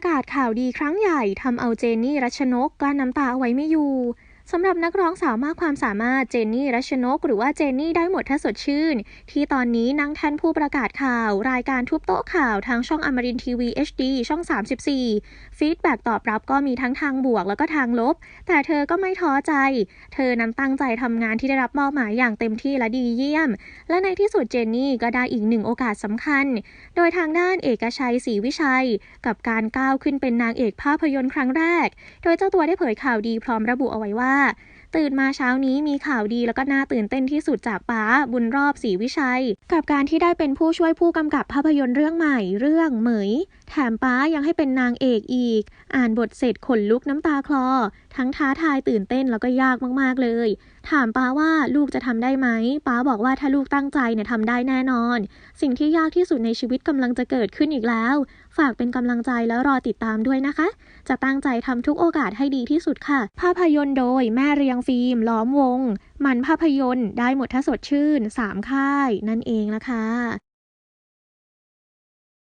ประกาศข่าวดีครั้งใหญ่ทำเอาเจนนี่รัชนกกลั้นน้ำตาเอาไว้ไม่อยู่ สำหรับนักร้องสาวมากความสามารถเจนนี่รัชนก หรือว่าเจนนี่ได้หมดถ้าสดชื่น ที่ตอนนี้นั่งแท่นผู้ประกาศข่าว รายการทุบโต๊ะข่าวทางช่องอมรินทีวี HD ช่อง 34 ฟีดแบ็กตอบรับก็มีทั้งทางบวกแล้วก็ทางลบ แต่เธอก็ไม่ท้อใจ เธอนั้นตั้งใจทำงานที่ได้รับมอบหมายอย่างเต็มที่และดีเยี่ยม และในที่สุดเจนนี่ก็ได้อีกหนึ่งโอกาสสำคัญ โดยทางด้านเอกชัยศรีวิชัย กับการก้าวขึ้นเป็นนางเอกภาพยนตร์ครั้งแรก โดยเจ้าตัวได้เผยข่าวดีพร้อมระบุเอาไว้ว่าตื่นมาเช้านี้มีข่าวดีแล้วก็น่าตื่นเต้นที่สุดจากป้าบุญรอบศรีวิชัย กับการที่ได้เป็นผู้ช่วยผู้กำกับภาพยนตร์เรื่องใหม่เรื่องเหมย แถมป้ายังให้เป็นนางเอกอีก อ่านบทเสร็จขนลุกน้ำตาคลอ ทั้งท้าทายตื่นเต้นแล้วก็ยากมากๆเลย ถามป้าว่าลูกจะทำได้ไหมป้าบอกว่าถ้าลูกตั้งใจเนี่ยทำได้แน่นอน สิ่งที่ยากที่สุดในชีวิตกำลังจะเกิดขึ้นอีกแล้ว ฝากเป็นกำลังใจแล้วรอติดตามด้วยนะคะ จะตั้งใจทำทุกโอกาสให้ดีที่สุดค่ะ ภาพยนตร์โดยแม่เรียงฟิล์มล้อมวง มันภาพยนตร์ได้หมดถ้าสดชื่น 3 ค่าย นั่นเองละค่ะ